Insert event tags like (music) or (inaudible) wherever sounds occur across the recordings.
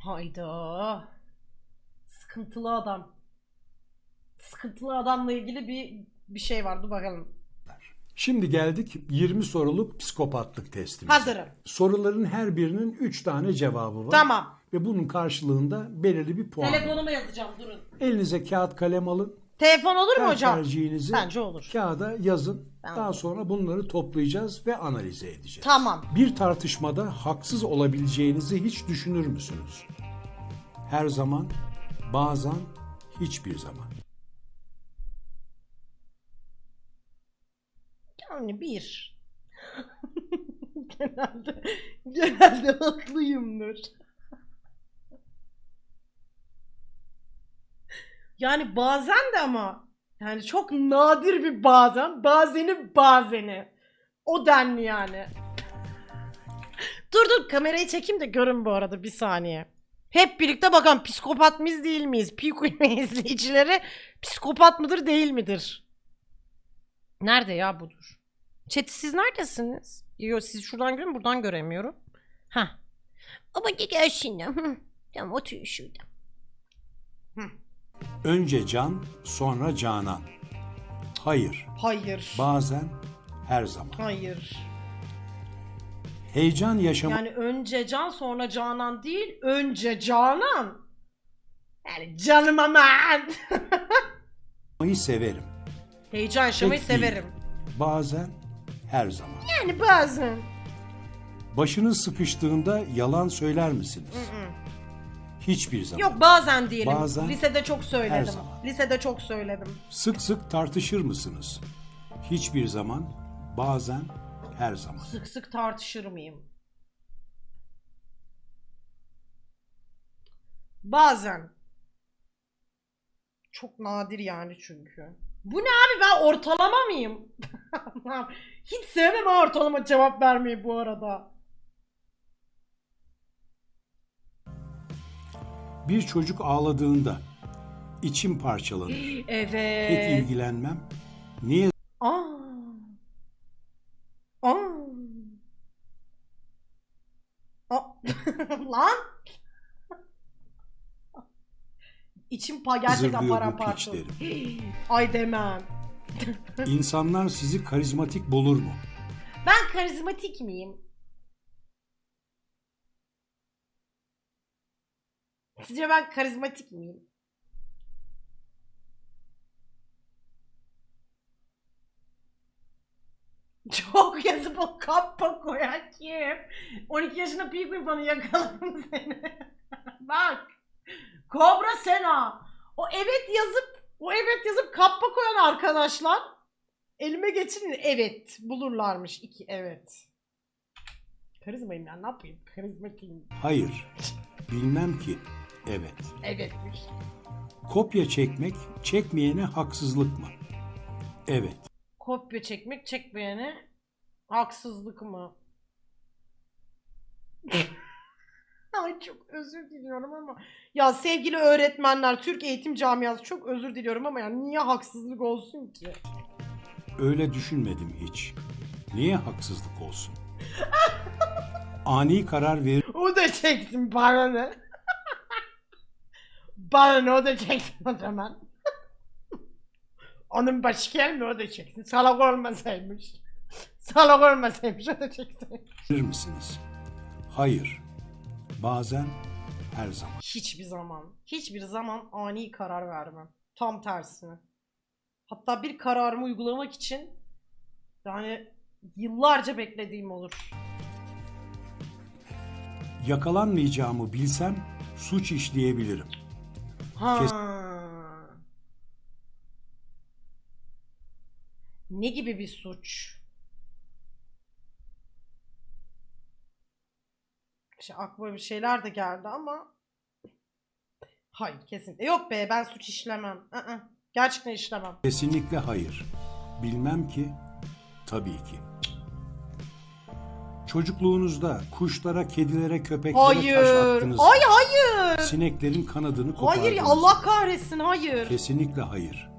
Hayda. Sıkıntılı adam. Sıkıntılı adamla ilgili bir bir şey var. Dur bakalım. Şimdi geldik 20 soruluk psikopatlık testimize. Hazırım. Soruların her birinin 3 tane cevabı var. Tamam. Ve bunun karşılığında belirli bir puan. Telefonuma yazacağım durun. Elinize kağıt kalem alın. Telefon olur mu Her hocam? tercihinizi Bence olur. kağıda yazın. Ben- Daha sonra bunları toplayacağız ve analize edeceğiz. Tamam. Bir tartışmada haksız olabileceğinizi hiç düşünür müsünüz? Her zaman, bazen, hiçbir zaman. Yani bir. (laughs) genelde, genelde haklıyımdır. Yani bazen de ama yani çok nadir bir bazen, bazeni bazeni. O denli yani. Dur dur kamerayı çekeyim de görün bu arada bir saniye. Hep birlikte bakalım psikopat mıyız değil miyiz? Piku (laughs) izleyicileri psikopat mıdır değil midir? Nerede ya budur? Chat siz neredesiniz? Yo siz şuradan görün buradan göremiyorum. Ha. Ama gel şimdi. Tamam otur şurada. Önce can, sonra canan. Hayır, Hayır. bazen, her zaman. Hayır. Heyecan yaşamayı Yani önce can sonra canan değil. Önce canan. Yani canım aman. severim. Heyecan yaşamayı Pek değil. severim. Bazen, her zaman. Yani bazen. Başınız sıkıştığında yalan söyler misiniz? Hiçbir zaman. Yok bazen diyelim. Bazen, Lisede çok her söyledim. zaman. Lisede çok söyledim. Sık sık tartışır mısınız? Hiçbir zaman, bazen, her zaman. Sık sık tartışır mıyım? Bazen. Çok nadir yani çünkü. Bu ne abi ben ortalama mıyım? (laughs) Hiç sevmem ha ortalama cevap vermeyi bu arada. Bir çocuk ağladığında içim parçalanır. Pek Evet. ilgilenmem. Niye Aa. Aa. Aa. Lan. İçim pa gerçekten Zırlıyor bu paramparça. oldu. (gasps) Ay demem. insanlar sizi karizmatik bulur mu? Ben karizmatik miyim? Sizce ben karizmatik miyim? (laughs) Çok yazıp o kappa koyan kim? 12 yaşında Penguin fanı yakaladım (laughs) seni. Bak. Kobra Sena. O evet yazıp o evet yazıp kappa koyan arkadaşlar elime geçirin evet bulurlarmış iki evet. Karizmayım ya ne yapayım? Karizmatiyim. Hayır. Bilmem ki. Evet. Evetmiş. Kopya çekmek çekmeyene haksızlık mı? Evet. Kopya çekmek çekmeyene haksızlık mı? (laughs) Ay çok özür diliyorum ama ya sevgili öğretmenler Türk eğitim camiası çok özür diliyorum ama ya niye haksızlık olsun ki? Öyle düşünmedim hiç. Niye haksızlık olsun? Ani karar verir (laughs) O da çeksin bana ne? Bana ne çeksin o zaman. Onun başı gelmiyor çeksin. Salak olmasaymış. Salak olmasaymış da çeksin. misiniz? Hayır. Bazen, her zaman. Hiçbir zaman, hiçbir zaman ani karar vermem. Tam tersine. Hatta bir kararımı uygulamak için yani yıllarca beklediğim olur. Yakalanmayacağımı bilsem suç işleyebilirim. Ha. Kes- Ne gibi bir suç? İşte aklıma bir şeyler de geldi ama hayır kesinlikle. Yok be ben suç işlemem. Aa, gerçekten işlemem. Kesinlikle hayır. Bilmem ki, tabii ki. Çocukluğunuzda kuşlara, kedilere, köpeklere taş Hayır. attınız. Ay hayır. Sineklerin kanadını kopardınız. Hayır ya, Allah kahretsin hayır. Kesinlikle hayır.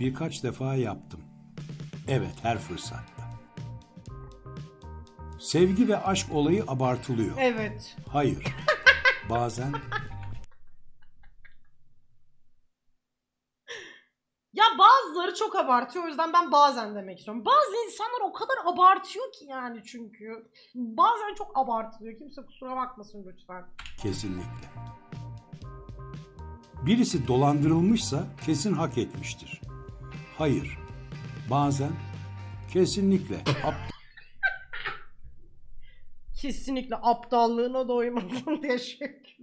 Birkaç defa yaptım. Evet, her fırsatta. Sevgi ve aşk olayı abartılıyor. Evet. Hayır. bazen (laughs) Ya bazıları çok abartıyor o yüzden ben bazen demek istiyorum. Bazı insanlar o kadar abartıyor ki yani çünkü. Bazen çok abartılıyor. Kimse kusura bakmasın lütfen. kesinlikle. Birisi dolandırılmışsa kesin hak etmiştir. Hayır. Bazen kesinlikle (laughs) Kesinlikle aptallığına doymasın (laughs) teşekkür.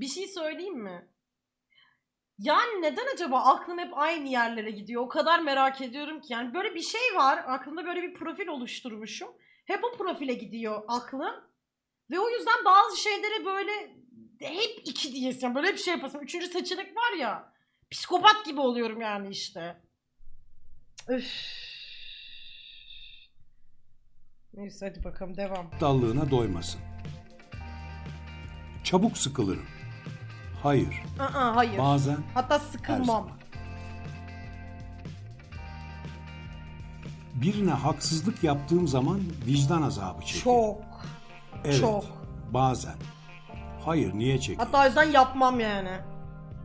Bir şey söyleyeyim mi? Yani neden acaba aklım hep aynı yerlere gidiyor? O kadar merak ediyorum ki. Yani böyle bir şey var. Aklımda böyle bir profil oluşturmuşum. Hep o profile gidiyor aklım. Ve o yüzden bazı şeylere böyle hep iki diyesin. Böyle bir şey yapasın. Üçüncü seçenek var ya. Psikopat gibi oluyorum yani işte. Öf. Neyse hadi bakalım devam. aptallığına doymasın. Çabuk sıkılırım. Hayır. Aa, hayır. Bazen Hatta sıkılmam. Birine haksızlık yaptığım zaman vicdan azabı çekerim. Çok. evet, çok. Bazen. Hayır niye çekeyim? Hatta o yüzden yapmam yani.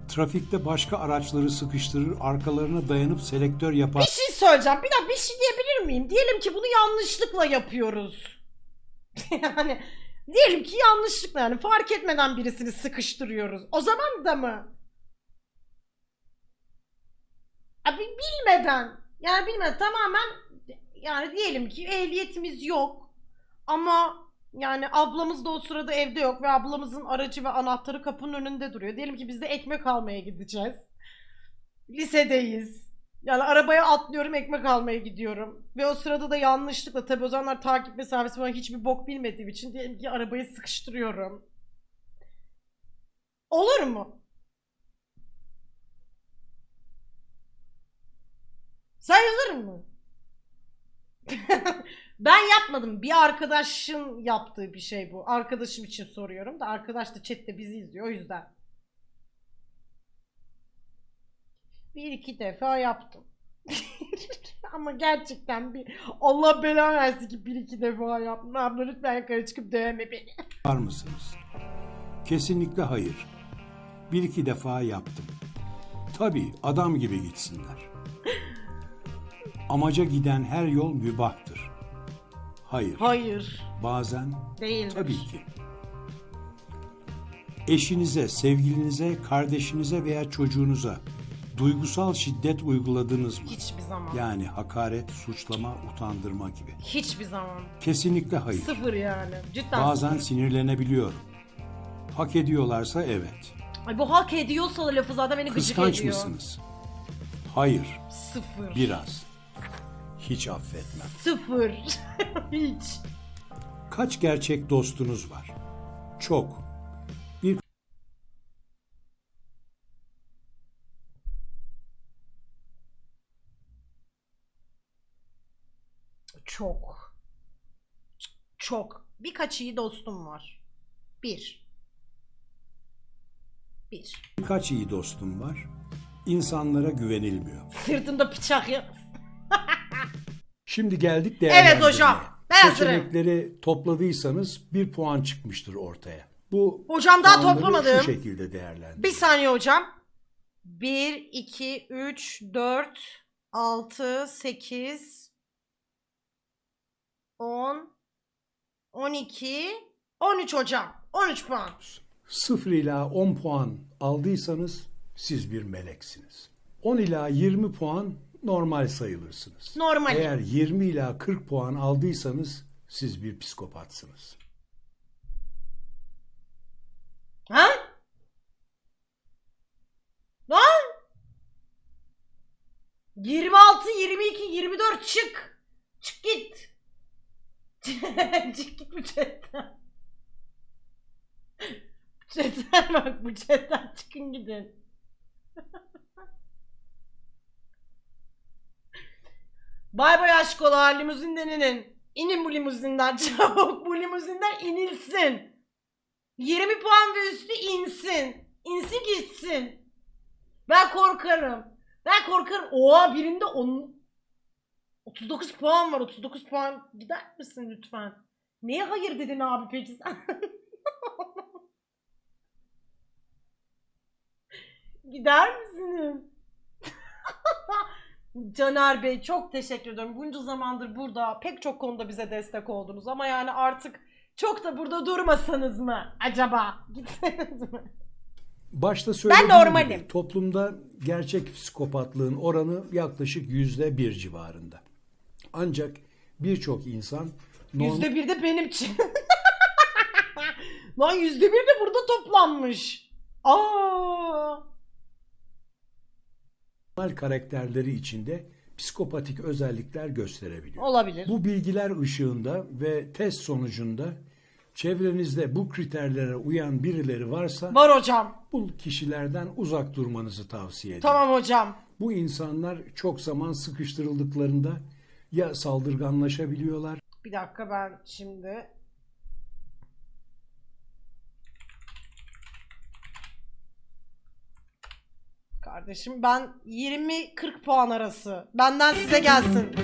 Trafikte başka araçları sıkıştırır, arkalarına dayanıp selektör yapar. Bir şey söyleyeceğim. Bir dakika bir şey diyebilir miyim? Diyelim ki bunu yanlışlıkla yapıyoruz. (laughs) yani diyelim ki yanlışlıkla yani fark etmeden birisini sıkıştırıyoruz. O zaman da mı? Abi bilmeden yani bilmeden tamamen yani diyelim ki ehliyetimiz yok ama yani ablamız da o sırada evde yok ve ablamızın aracı ve anahtarı kapının önünde duruyor. Diyelim ki biz de ekmek almaya gideceğiz. Lisedeyiz. Yani arabaya atlıyorum ekmek almaya gidiyorum. Ve o sırada da yanlışlıkla tabii o zamanlar takip mesafesi falan hiçbir bok bilmediğim için diyelim ki arabayı sıkıştırıyorum. Olur mu? Sayılır mı? (laughs) ben yapmadım. Bir arkadaşın yaptığı bir şey bu. Arkadaşım için soruyorum da arkadaş da chatte bizi izliyor o yüzden. Bir iki defa yaptım. (laughs) Ama gerçekten bir Allah belanı versin ki bir iki defa yaptım. Abla lütfen yukarı çıkıp dövme beni. mısınız? Kesinlikle hayır. Bir iki defa yaptım. Tabii adam gibi gitsinler. Amaca giden her yol mübahtır. Hayır. Hayır. Bazen Değildir. tabii ki. Eşinize, sevgilinize, kardeşinize veya çocuğunuza duygusal şiddet uyguladınız mı? Hiçbir zaman. Yani hakaret, suçlama, utandırma gibi. Hiçbir zaman. Kesinlikle hayır. Sıfır yani. Cidden Bazen sıfır. sinirlenebiliyorum. Hak ediyorlarsa evet. Ay bu hak ediyorsa lafı zaten beni gıcık Kıskanç ediyor. mısınız? Hayır, Sıfır. biraz. Hiç affetmem. Sıfır. (laughs) Hiç. Kaç gerçek dostunuz var? Çok. Çok. Çok. Birkaç iyi dostum var. Bir. Bir. birkaç iyi dostum var. İnsanlara güvenilmiyor. Sırtımda bıçak ya. (laughs) Şimdi geldik değerlendirmeye. Evet hocam, ben. Seçenekleri topladıysanız bir puan çıkmıştır ortaya. Bu Hocam daha puanları toplamadım. Şu şekilde değerlendir. Bir saniye hocam. 1, 2, 3, 4, 6, 8, 10, 12, 13 hocam. 13 puan. 0 ila 10 puan aldıysanız siz bir meleksiniz. 10 ila 20 puan normal sayılırsınız. Normal. Eğer 20 ila 40 puan aldıysanız siz bir psikopatsınız. Ha? Lan? 26, 22, 24 çık. Çık git. Çık (laughs) bu chatten. Chatten (laughs) bak bu chatten çıkın gidin. (laughs) Bay bay aşkolar limuzinden inin. İnin bu limuzinden çabuk bu limuzinden inilsin. 20 puan ve üstü insin. İnsin gitsin. Ben korkarım. Ben korkarım. Oha birinde on... 39 puan var. 39 puan gider misin lütfen? Neye hayır dedin abi peki sen? (laughs) gider misiniz? (laughs) Caner Bey çok teşekkür ediyorum. Bunca zamandır burada pek çok konuda bize destek oldunuz ama yani artık çok da burada durmasanız mı acaba? (laughs) Gitseniz mi? Başta söylediğim normalim. gibi toplumda gerçek psikopatlığın oranı yaklaşık yüzde bir civarında. Ancak birçok insan Yüzde bir de benim için. (laughs) Lan yüzde bir de burada toplanmış. Aa. normal karakterleri içinde psikopatik özellikler gösterebiliyor. Olabilir. Bu bilgiler ışığında ve test sonucunda çevrenizde bu kriterlere uyan birileri varsa Var hocam. bu kişilerden uzak durmanızı tavsiye ederim. Tamam hocam. Bu insanlar çok zaman sıkıştırıldıklarında ya saldırganlaşabiliyorlar Bir dakika ben şimdi Kardeşim ben 20-40 puan arası. Benden size gelsin.